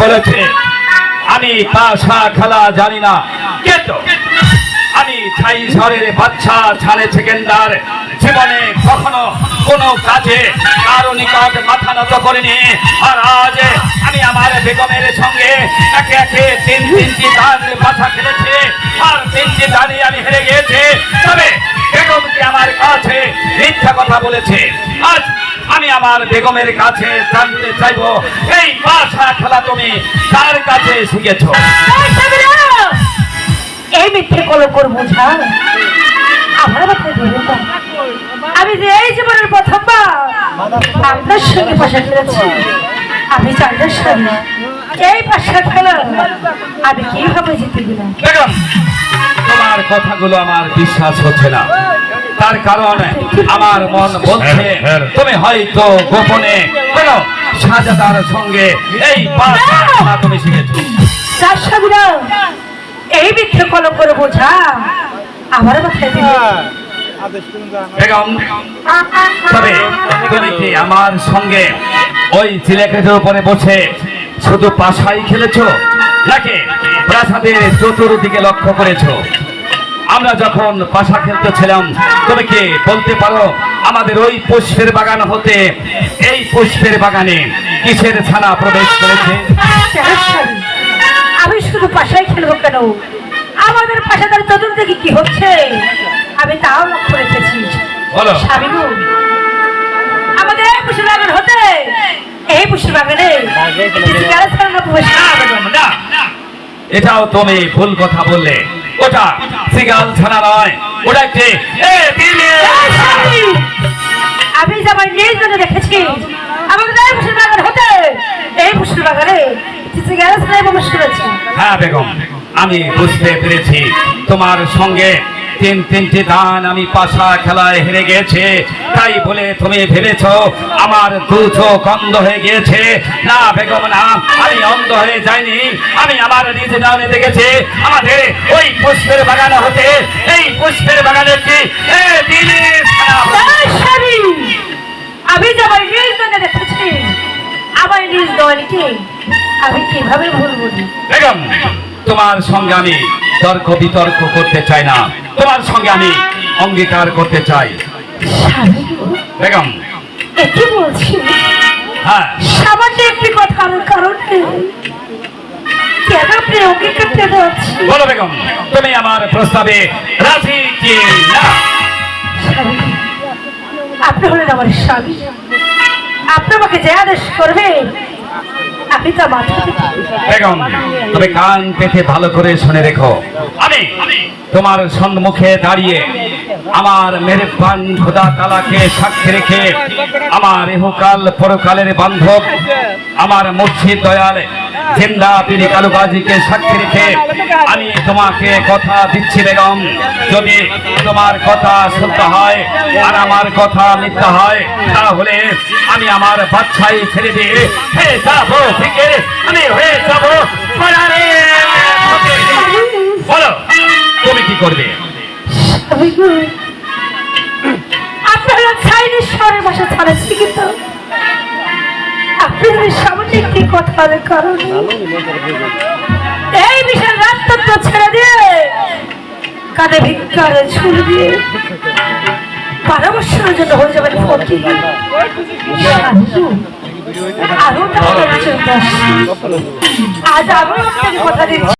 বলেছে। আমি পাশা খেলা জানি না। কিন্তু আমি ছাই শহরের বাচ্চা ছাড়ে সেকেন্ডার। জীবনে কখনো কোনো কাজে কারও নিকট মাথা নত করিনি। আর আজ আমি আমার বেগমের সঙ্গে একে একে তিন তিনটি দান বাছা খেলেছি। আর তিনটি দানই আমি হেরে গিয়েছি। তবে বেগমকে আমার কাছে মিথ্যা কথা বলেছে। আজ আমার বেগমের কাছে জানতে চাইব এই বাসা খেলা তুমি কার কাছে শিখেছো এই মিথ্যে কলঙ্কর বোঝা আমার মাথায় ধরে আমি যে এই জীবনের প্রথমবার আপনার সঙ্গে পাশা খেলেছি। আমি চাইলে স্বামী এই পাশা খেলা আমি কীভাবে জিতে দিলাম তোমার কথাগুলো আমার বিশ্বাস হচ্ছে না। তার কারণ আমার মন বলছে তুমি হয়তো গোপনে কোন সাজাদার সঙ্গে এই তুমি শিখেছো এই মিথ্যে কলঙ্কর বোঝা আমার মাথায় বেগম তবে তুমি কি আমার সঙ্গে ওই সিলেকেটের উপরে বসে শুধু পাশাই খেলেছো নাকি প্রাসাদের চতুর্দিকে লক্ষ্য করেছ? আমরা যখন পাশা খেলতেছিলাম তুমি কি বলতে পারো আমাদের ওই পুষ্পের বাগান হতে এই পুষ্পের বাগানে কিসের ছানা প্রবেশ করেছে? আমি শুধু পাশায় খেলব কেন? আমাদের পাশাদার চতুর্দিকে কি হচ্ছে? আমি তাও লক্ষ্য রেখেছি। বলো। স্বামী আমাদের এই পুষ্পের বাগান হতে এই পুষ্পের বাগানে এটাও তুমি ভুল কথা বললে। ওটা সিগাল ছানা নয়। ওটা কে? আমি যে আমার নিজ নজরে দেখেছি আমাদের এই পুষ্পের বাগান হতে। এই পুষ্পের বাগানে হ্যাঁ বেগম আমি বুঝতে পেরেছি। তোমার সঙ্গে তিন তিনটি দান আমি পাশা খেলায় হেরে গেছে। তাই বলে তুমি ভেবেছ আমার দু চোখ অন্ধ হয়ে গিয়েছে? না বেগম না আমি অন্ধ হয়ে যাইনি। আমি আমার নিজ দানে দেখেছি আমাদের ওই পুষ্পের বাগান হতে এই পুষ্পের বাগানের কি! আমি যে আমার নিজ নজরে দেখেছি আমার নিজ দলকে আমি কীভাবে ভুলবো বেগম তোমার সঙ্গে আমি তর্ক বিতর্ক করতে চাই না। তোমার সঙ্গে আমি অঙ্গীকার করতে চাই। বেগম। বলছি হ্যাঁ। সামান্য একটি কথার কারণে। কেন আপনি বলো বেগম তুমি আমার প্রস্তাবে রাজি কি না? আপনি হলেন আমার স্বামী। আপনি আমাকে যে আদেশ করবে তুমি কান পেতে ভালো করে শুনে রেখো। আমি তোমার সম্মুখে দাঁড়িয়ে আমার মেরেবান খোদা তালাকে সাক্ষী রেখে আমার এহকাল পরকালের বান্ধব, আমার মুর্শিদ দয়াল জিন্দা তিনি কালুবাজিকে সাক্ষী রেখে আমি তোমাকে কথা দিচ্ছি, বেগম। যদি তোমার কথা সত্য হয় আর আমার কথা মিথ্যা হয়, তাহলে আমি আমার বাচ্চাই ছেড়ে দিয়ে হয়ে যাব থেকে আমি হয়ে যাব। বলো, তুমি কি করবে? আপনারা চাইনিজ শহরের ভাষা ছাড়াচ্ছি কিন্তু আপনি যদি কথার কারণে? এই বিশাল দিয়ে কানে ভিক্ষারে ছুল দিয়ে বছরের জন্য হয়ে আরও আজ আপনাকে কথা দিচ্ছি।